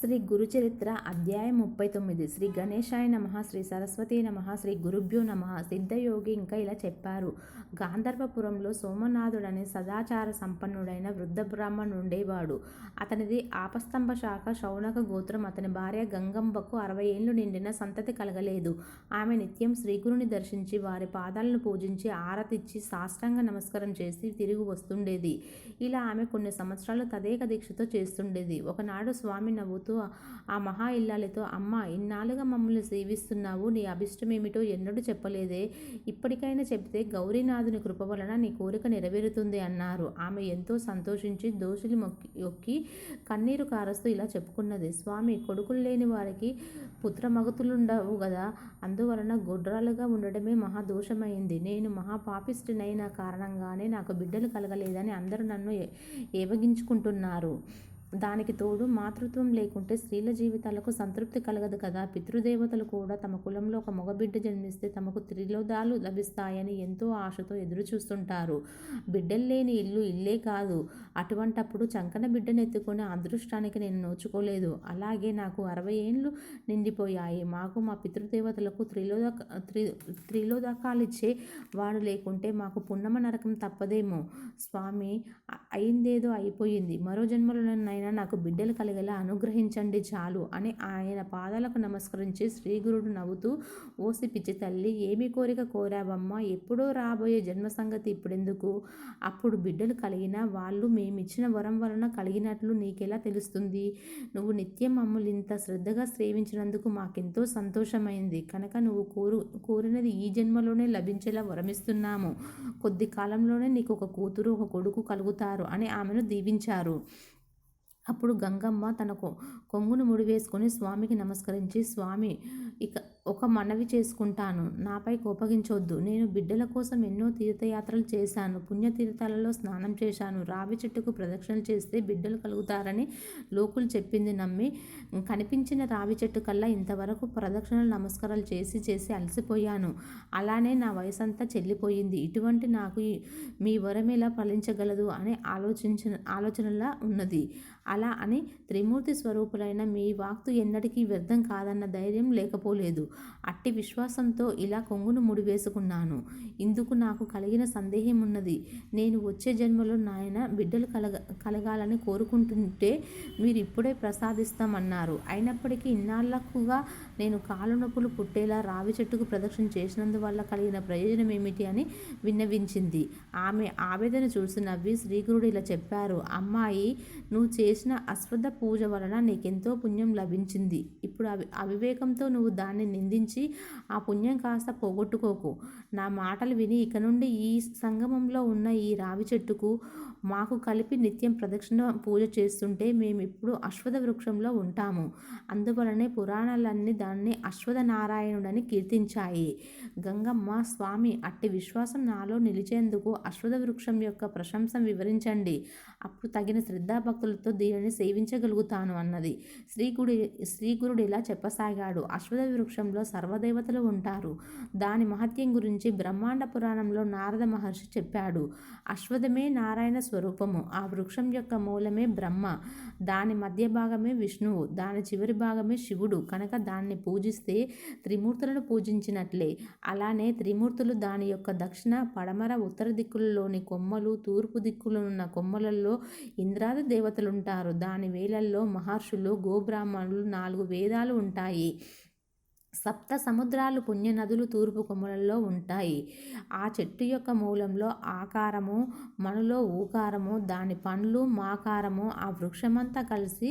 శ్రీ గురుచరిత్ర అధ్యాయం ముప్పై తొమ్మిది. శ్రీ గణేశాయ నమ శ్రీ సరస్వతి నమ శ్రీ గురుభ్యో నమ సిద్ధయోగి ఇంకా ఇలా చెప్పారు. గాంధర్వపురంలో సోమనాథుడనే సదాచార సంపన్నుడైన వృద్ధ బ్రాహ్మణుడు ఉండేవాడు. అతనిది ఆపస్తంభ శాఖ శౌనక గోత్రం. అతని భార్య గంగంబకు అరవై ఏళ్ళు నిండిన సంతతి కలగలేదు. ఆమె నిత్యం శ్రీగురుని దర్శించి వారి పాదాలను పూజించి ఆరతిచ్చి సాష్టాంగ నమస్కారం చేసి తిరిగి వస్తుండేది. ఇలా ఆమె కొన్ని సంవత్సరాలు తదేక దీక్షతో చేస్తుండేది. ఒకనాడు స్వామి నవ్వుతూ ఆ మహా ఇల్లాలితో అమ్మ ఇన్నాళ్ళుగా మమ్మల్ని సేవిస్తున్నావు నీ అభిష్టం ఏమిటో ఎన్నడూ చెప్పలేదే. ఇప్పటికైనా చెప్తే గౌరీనాథుని కృప వలన నీ కోరిక నెరవేరుతుంది అన్నారు. ఆమె ఎంతో సంతోషించి దోషులు మొక్కి మొక్కి కన్నీరు కారస్తూ ఇలా చెప్పుకున్నది. స్వామి కొడుకులు లేని వారికి పుత్రమగతులుండవు కదా అందువలన గొడ్రాలుగా ఉండడమే మహా దోషమైంది. నేను మహాపాపిష్టినైన కారణంగానే నాకు బిడ్డలు కలగలేదని అందరూ నన్ను ఏ- ఏవగించుకుంటున్నారు. దానికి తోడు మాతృత్వం లేకుంటే స్త్రీల జీవితాలకు సంతృప్తి కలగదు కదా. పితృదేవతలు కూడా తమ కులంలో ఒక మగబిడ్డ జన్మిస్తే తమకు త్రిలోదాలు లభిస్తాయని ఎంతో ఆశతో ఎదురు చూస్తుంటారు బిడ్డలు లేని ఇల్లు ఇల్లే కాదు. అటువంటప్పుడు చంకన బిడ్డను ఎత్తుకునే అదృష్టానికి నేను నోచుకోలేదు. అలాగే నాకు అరవై ఏండ్లు నిండిపోయాయి. మాకు మా పితృదేవతలకు త్రిలోదక త్రి త్రిలోదకాలిచ్చే వాడు లేకుంటే మాకు పున్నమ నరకం తప్పదేమో. స్వామి అయిందేదో అయిపోయింది. మరో జన్మలోనైనా నాకు బిడ్డలు కలిగేలా అనుగ్రహించండి చాలు అని ఆయన పాదాలకు నమస్కరించి శ్రీగురుడు నవ్వుతూ ఓసి పిచ్చి తల్లి ఏమి కోరిక కోరావమ్మా? ఎప్పుడో రాబోయే జన్మ సంగతి ఇప్పుడెందుకు? అప్పుడు బిడ్డలు కలిగినా వాళ్ళు మేమిచ్చిన వరం వలన కలిగినట్లు నీకెలా తెలుస్తుంది? నువ్వు నిత్యం మమ్మల్ని ఇంత శ్రద్ధగా సేవించినందుకు మాకెంతో సంతోషమైంది. కనుక నువ్వు కోరు కోరినది ఈ జన్మలోనే లభించేలా వరమిస్తున్నాము. కొద్ది కాలంలోనే నీకు ఒక కూతురు ఒక కొడుకు కలుగుతారు. అని ఆమెను దీవించారు. అప్పుడు గంగమ్మ తన కొంగును ముడివేసుకొని స్వామికి నమస్కరించి స్వామి ఇక ఒక మనవి చేసుకుంటాను. నాపై కోపగించొద్దు. నేను బిడ్డల కోసం ఎన్నో తీర్థయాత్రలు చేశాను. పుణ్యతీర్థాలలో స్నానం చేశాను. రావి చెట్టుకు ప్రదక్షిణలు చేస్తే బిడ్డలు కలుగుతారని లోకులు చెప్పింది నమ్మి కనిపించిన రావి చెట్టు కల్లా ఇంతవరకు ప్రదక్షిణలు నమస్కారాలు చేసి చేసి అలసిపోయాను. అలానే నా వయసంతా చెల్లిపోయింది. ఇటువంటి నాకు మీ వరం ఎలా ఫలించగలదు అని ఆలోచించిన ఆలోచనలా ఉన్నది. అలా అని త్రిమూర్తి స్వరూపులైన మీ వాక్తు ఎన్నటికీ వ్యర్థం కాదన్న ధైర్యం లేకపోలేదు. అట్టి విశ్వాసంతో ఇలా కొంగును ముడివేసుకున్నాను. ఇందుకు నాకు కలిగిన సందేహం ఉన్నది నేను వచ్చే జన్మలో నాయన బిడ్డలు కలగ కలగాలని కోరుకుంటుంటే మీరు ఇప్పుడే ప్రసాదిస్తామన్నారు. అయినప్పటికీ ఇన్నాళ్ళకుగా నేను కాలు నొప్పులు పుట్టేలా రావి చెట్టుకు ప్రదక్షిణ చేసినందువల్ల కలిగిన ప్రయోజనం ఏమిటి అని విన్నవించింది. ఆమె ఆవేదన చూసి నవ్వి శ్రీగురుడు ఇలా చెప్పారు అమ్మాయి నువ్వు చేసిన అశ్వద్ధ పూజ వలన నీకెంతో పుణ్యం లభించింది. ఇప్పుడు అవి అవివేకంతో నువ్వు దాన్ని నిందించి ఆ పుణ్యం కాస్త పోగొట్టుకోకు. నా మాటలు విని ఇక నుండి ఈ సంగమంలో ఉన్న ఈ రావి చెట్టుకు మాకు కలిపి నిత్యం ప్రదక్షిణ పూజ చేస్తుంటే మేము ఇప్పుడు అశ్వథ వృక్షంలో ఉంటాము. అందువలనే పురాణాలన్నీ దాన్ని అశ్వథ నారాయణుడని కీర్తించాయి. గంగమ్మ స్వామి అట్టి విశ్వాసం నాలో నిలిచేందుకు అశ్వథ వృక్షం యొక్క ప్రశంస వివరించండి. అప్పుడు తగిన శ్రద్ధాభక్తులతో దీనిని సేవించగలుగుతాను అన్నది. శ్రీగుడి శ్రీగురుడు ఇలా చెప్పసాగాడు. అశ్వథ వృక్షంలో సర్వదేవతలు ఉంటారు. దాని మహత్యం గురించి బ్రహ్మాండ పురాణంలో నారద మహర్షి చెప్పాడు. అశ్వథమే నారాయణ స్వరూపము. ఆ వృక్షం యొక్క మూలమే బ్రహ్మ. దాని మధ్య భాగమే విష్ణువు. దాని చివరి భాగమే శివుడు. కనుక దాన్ని పూజిస్తే త్రిమూర్తులను పూజించినట్లే. అలానే త్రిమూర్తులు దాని యొక్క దక్షిణ పడమర ఉత్తర దిక్కులలోని కొమ్మలు తూర్పు దిక్కులో ఉన్న కొమ్మలలో ఇంద్రాది దేవతలుంటారు. దాని వేలల్లో మహర్షులు గోబ్రాహ్మణులు నాలుగు వేదాలు ఉంటాయి. సప్త సముద్రాలు పుణ్య నదులు తూర్పు కొమ్మలలో ఉంటాయి. ఆ చెట్టు యొక్క మూలంలో ఆకారము మనలో ఊకారము దాని పండ్లు మాకారము ఆ వృక్షమంతా కలిసి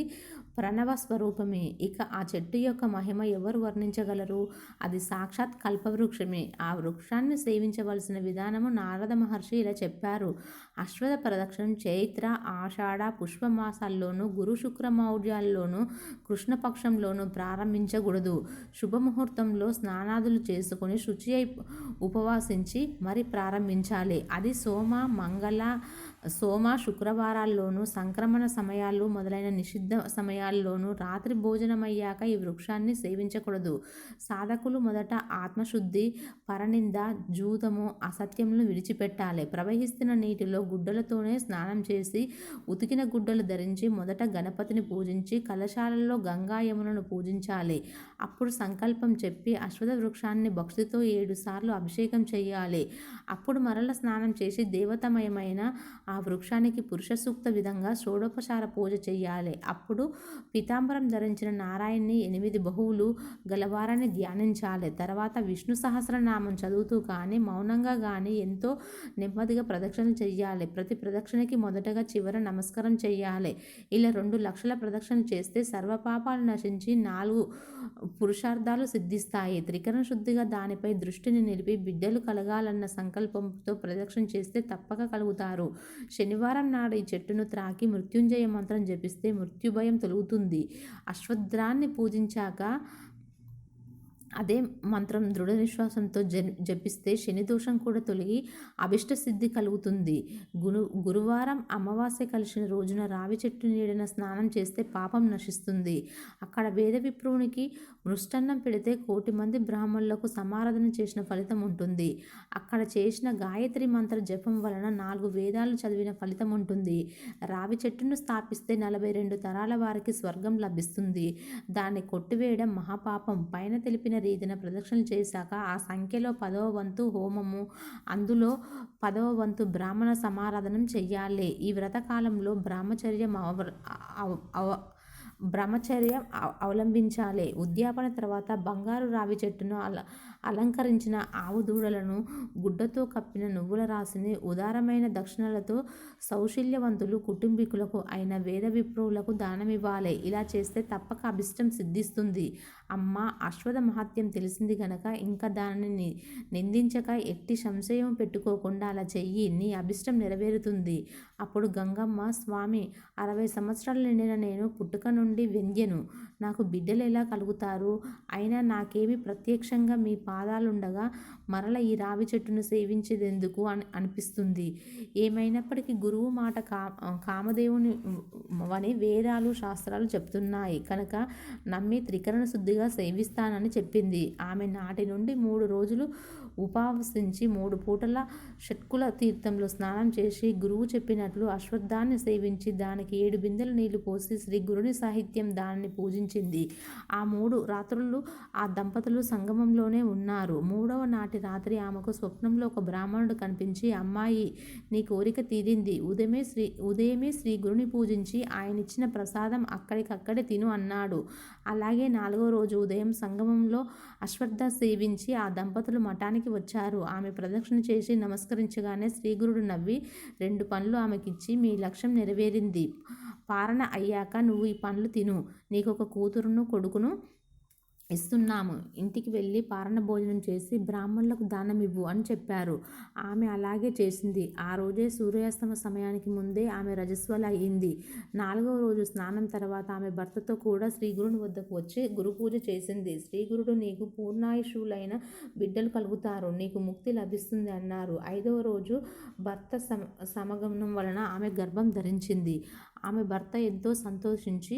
ప్రణవ స్వరూపమే ఇక ఆ చెట్టు యొక్క మహిమ ఎవరు వర్ణించగలరు? అది సాక్షాత్ కల్పవృక్షమే. ఆ వృక్షాన్ని సేవించవలసిన విధానము నారద మహర్షి ఇలా చెప్పారు. అశ్వథ ప్రదక్షిణం చైత్ర ఆషాఢ పుష్పమాసాల్లోనూ గురు శుక్రమౌర్యాల్లోనూ కృష్ణపక్షంలోనూ ప్రారంభించకూడదు. శుభముహూర్తంలో స్నానాదులు చేసుకుని శుచి అయి ఉపవాసించి మరి ప్రారంభించాలి. అది సోమ మంగళ సోమ శుక్రవారాల్లోనూ సంక్రమణ సమయాలు మొదలైన నిషిద్ధ సమయాల్లోనూ రాత్రి భోజనమయ్యాక ఈ వృక్షాన్ని సేవించకూడదు. సాధకులు మొదట ఆత్మశుద్ధి పరనింద జూతము అసత్యములను విడిచిపెట్టాలి. ప్రవహిస్తున్న నీటిలో గుడ్డలతోనే స్నానం చేసి ఉతికిన గుడ్డలు ధరించి మొదట గణపతిని పూజించి కలశాలలో గంగా యమునను పూజించాలి. అప్పుడు సంకల్పం చెప్పి అశ్వథ వృక్షాన్ని భక్తితో ఏడుసార్లు అభిషేకం చేయాలి అప్పుడు మరల స్నానం చేసి దేవతమయమైన ఆ వృక్షానికి పురుష సూక్త విధంగా షోడోపచార పూజ చేయాలి అప్పుడు పీతాంబరం ధరించిన నారాయణ్ణి ఎనిమిది బహువులు గలవారాన్ని ధ్యానించాలి. తర్వాత విష్ణు సహస్రనామం చదువుతూ కానీ మౌనంగా కానీ ఎంతో నెమ్మదిగా ప్రదక్షిణ చేయాలి ప్రతి ప్రదక్షిణకి మొదటగా చివర నమస్కారం చేయాలి ఇలా రెండు లక్షల ప్రదక్షిణ చేస్తే సర్వపాపాలు నశించి నాలుగు పురుషార్థాలు సిద్ధిస్తాయి. త్రికరణ శుద్ధిగా దానిపై దృష్టిని నిలిపి బిడ్డలు కలగాలన్న సంకల్పంతో ప్రదక్షిణ చేస్తే తప్పక కలుగుతారు. శనివారం నాడు ఈ చెట్టును త్రాకి మృత్యుంజయ మంత్రం జపిస్తే మృత్యుభయం తొలుగుతుంది. అశ్వద్రాన్ని పూజించాక అదే మంత్రం దృఢ విశ్వాసంతో జపిస్తే శని దోషం కూడా తొలగి అభిష్ట సిద్ధి కలుగుతుంది. గురు గురువారం అమావాస్య కలిసిన రోజున రావి చెట్టు నీడన స్నానం చేస్తే పాపం నశిస్తుంది. అక్కడ వేద విప్రువునికి మృష్టన్నం పెడితే కోటి మంది బ్రాహ్మణులకు సమారాధన చేసిన ఫలితం ఉంటుంది. అక్కడ చేసిన గాయత్రి మంత్ర జపం వలన నాలుగు వేదాలు చదివిన ఫలితం ఉంటుంది. రావి చెట్టును స్థాపిస్తే నలభై రెండు తరాల వారికి స్వర్గం లభిస్తుంది. దాన్ని కొట్టివేయడం మహాపాపం. పైన తెలిపిన రీతిన ప్రదక్షిణలు చేశాక ఆ సంఖ్యలో పదవ వంతు హోమము అందులో పదవ వంతు బ్రాహ్మణ సమారాధనం చెయ్యాలి. ఈ వ్రతకాలంలో బ్రహ్మచర్యం అవ బ్రహ్మచర్యం అవలంబించాలి. ఉద్యాపన తర్వాత బంగారు రావి చెట్టును అల అలంకరించిన ఆవు దూడలను గుడ్డతో కప్పిన నువ్వుల రాశిని ఉదారమైన దక్షిణలతో సౌశల్యవంతులు కుటుంబీకులకు అయిన వేద విప్రువులకు దానమివ్వాలి. ఇలా చేస్తే తప్పక అభిష్టం సిద్ధిస్తుంది. అమ్మ అశ్వథ మహత్యం తెలిసింది గనక ఇంకా దానిని నిందించక ఎట్టి సంశయం పెట్టుకోకుండా అలా చెయ్యి నీ అభిష్టం నెరవేరుతుంది. అప్పుడు గంగమ్మ స్వామి అరవై సంవత్సరాలు నిండిన నేను పుట్టుక నుండి వెంద్యను నాకు బిడ్డలు ఎలా కలుగుతారు? అయినా నాకేమి ప్రత్యక్షంగా మీ పా పాదాలుండగా మరల ఈ రావి చెట్టును సేవించేదెందుకు అని అనిపిస్తుంది. ఏమైనప్పటికీ గురువు మాట కా కామదేవుని వని వేదాలు శాస్త్రాలు చెప్తున్నాయి. కనుక నమ్మి త్రికరణ శుద్ధిగా సేవిస్తానని చెప్పింది. ఆమె నాటి నుండి మూడు రోజులు ఉపవసించి మూడు పూటల షట్కుల తీర్థంలో స్నానం చేసి గురువు చెప్పినట్లు అశ్వత్థాన్ని సేవించి దానికి ఏడు బిందెలు నీళ్ళు పోసి శ్రీ గురుని సాహిత్యం దానిని పూజించింది. ఆ మూడు రాత్రులు ఆ దంపతులు సంగమంలోనే ఉన్నారు. మూడవ నాటి రాత్రి ఆమెకు స్వప్నంలో ఒక బ్రాహ్మణుడు కనిపించి అమ్మాయి నీ కోరిక తీరింది. ఉదయమే శ్రీ ఉదయమే శ్రీ గురుని పూజించి ఆయన ఇచ్చిన ప్రసాదం అక్కడికక్కడే తిను అన్నాడు. అలాగే నాలుగో రోజు ఉదయం సంగమంలో అశ్వత్థ సేవించి ఆ దంపతులు మఠానికి వచ్చారు. ఆమె ప్రదక్షిణ చేసి నమస్కరించగానే శ్రీగురుడు నవ్వి రెండు పనులు ఆమెకిచ్చి మీ లక్ష్యం నెరవేరింది. పారణ అయ్యాక నువ్వు ఈ పండ్లు తిను. నీకు ఒక కూతురును కొడుకును ఇస్తున్నాము. ఇంటికి వెళ్ళి పారణ భోజనం చేసి బ్రాహ్మణులకు దానం ఇవ్వు అని చెప్పారు. ఆమె అలాగే చేసింది. ఆ రోజే సూర్యాస్తమ సమయానికి ముందే ఆమె రజస్వల అయింది. నాలుగవ రోజు స్నానం తర్వాత ఆమె భర్తతో కూడా శ్రీగురుని వద్దకు వచ్చి గురు పూజ చేసింది. శ్రీగురుడు నీకు పూర్ణాయుషులైన బిడ్డలు కలుగుతారు. నీకు ముక్తి లభిస్తుంది అన్నారు. ఐదవ రోజు భర్త సమ సమగమనం వలన ఆమె గర్భం ధరించింది. ఆమె భర్త ఎంతో సంతోషించి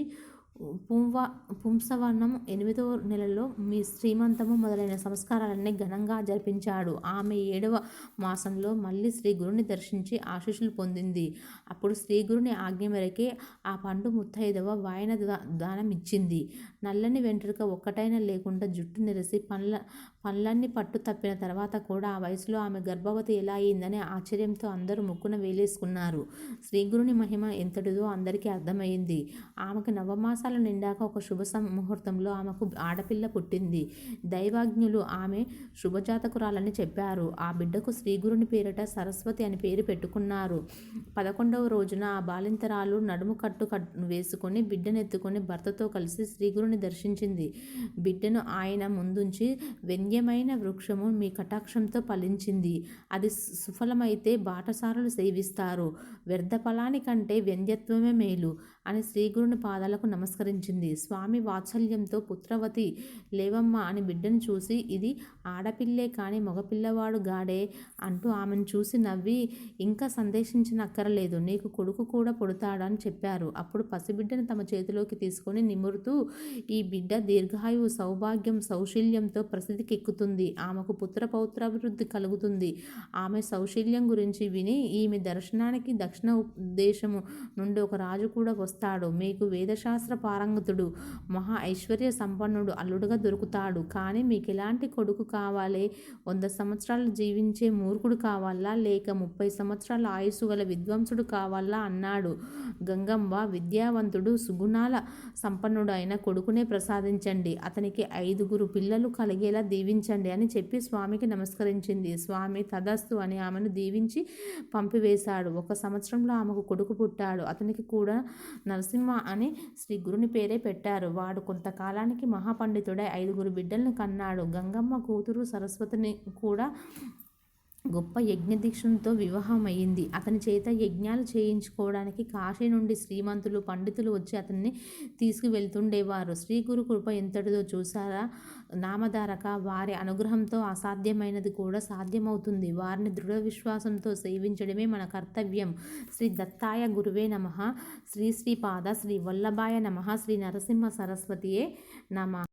పుంవ పుంసవనం ఎనిమిదో నెలలో మీ శ్రీమంతము మొదలైన సంస్కారాలన్నీ ఘనంగా జరిపించాడు. ఆమె ఏడవ మాసంలో మళ్ళీ శ్రీ గురుని దర్శించి ఆశీస్సులు పొందింది. అప్పుడు శ్రీ గురుని ఆజ్ఞ మేరకే ఆ పండు ముత్తైదవ వాయన దానం ఇచ్చింది నల్లని వెంట్రుక ఒక్కటైనా లేకుండా జుట్టు నెరిసి పండ్ల పనులన్నీ పట్టు తప్పిన తర్వాత కూడా ఆ వయసులో ఆమె గర్భవతి ఎలా అయిందనే ఆశ్చర్యంతో అందరూ ముక్కున వేలేసుకున్నారు. శ్రీగురుని మహిమ ఎంతటిదో అందరికీ అర్థమైంది ఆమెకు నవమాసాలు నిండాక ఒక శుభ సం- ముహూర్తంలో ఆమెకు ఆడపిల్ల పుట్టింది. దైవాజ్ఞులు ఆమె శుభజాతకురాలని చెప్పారు. ఆ బిడ్డకు శ్రీగురుని పేరిట సరస్వతి అని పేరు పెట్టుకున్నారు. పదకొండవ రోజున ఆ బాలింతరాలు నడుము కట్టు కట్ వేసుకొని బిడ్డనెత్తుకొని భర్తతో కలిసి శ్రీగురుని దర్శించింది. బిడ్డను ఆయన ముందుంచి వ్యంగ్యమైన వృక్షము మీ కటాక్షంతో ఫలించింది. అది సుఫలమైతే బాటసారులు సేవిస్తారు. వ్యర్థ ఫలానికంటే వ్యంగ్యత్వమే మేలు. అని శ్రీగురుని పాదాలకు నమస్కరించింది. స్వామి వాత్సల్యంతో పుత్రవతి లేవమ్మ అని బిడ్డను చూసి ఇది ఆడపిల్లే కానీ మగపిల్లవాడు గాడే అంటూ ఆమెను చూసి నవ్వి ఇంకా సందేశించనక్కరలేదు. నీకు కొడుకు కూడా పుడతాడని చెప్పారు. అప్పుడు పసిబిడ్డను తమ చేతిలోకి తీసుకొని నిమురుతూ ఈ బిడ్డ దీర్ఘాయువు సౌభాగ్యం సౌశల్యంతో ప్రసిద్ధికెక్కుతుంది. ఆమెకు పుత్ర పౌత్రాభివృద్ధి కలుగుతుంది. ఆమె సౌశల్యం గురించి విని ఈమె దర్శనానికి దక్షిణ దేశము నుండి ఒక రాజు కూడా వస్తాడు మీకు వేదశాస్త్ర పారంగతుడు మహా ఐశ్వర్య సంపన్నుడు అల్లుడుగా దొరుకుతాడు. కానీ మీకు ఎలాంటి కొడుకు కావాలి? వంద సంవత్సరాలు జీవించే మూర్ఖుడు కావాలా? లేక ముప్పై సంవత్సరాల ఆయుస్సు గల విద్వాంసుడు కావాలా? అన్నాడు. గంగమ్మ విద్యావంతుడు సుగుణాల సంపన్నుడు అయిన కొడుకునే ప్రసాదించండి. అతనికి ఐదుగురు పిల్లలు కలిగేలా దీవించండి అని చెప్పి స్వామికి నమస్కరించింది. స్వామి తదస్తు అని ఆమెను దీవించి పంపివేశాడు. ఒక సంవత్సరంలో ఆమెకు కొడుకు పుట్టాడు. అతనికి కూడా నరసింహ అని శ్రీ గురుని పేరే పెట్టారు. వాడు కొంతకాలానికి మహాపండితుడై ఐదుగురు బిడ్డలను కన్నాడు. గంగమ్మ కూతురు సరస్వతిని కూడా గొప్ప యజ్ఞదీక్షంతో వివాహం అతని చేత యజ్ఞాలు చేయించుకోవడానికి కాశీ నుండి శ్రీమంతులు పండితులు వచ్చి అతన్ని తీసుకువెళ్తుండేవారు. శ్రీ గురు కృప ఎంతటిదో చూసారా? నామధారక వారి అనుగ్రహంతో అసాధ్యమైనది కూడా సాధ్యమవుతుంది. వారిని దృఢ విశ్వాసంతో సేవించడమే మన కర్తవ్యం. శ్రీ దత్తాయ గురువే నమ. శ్రీ శ్రీపాద శ్రీ వల్లభాయ నమ. శ్రీ నరసింహ సరస్వతియే నమ.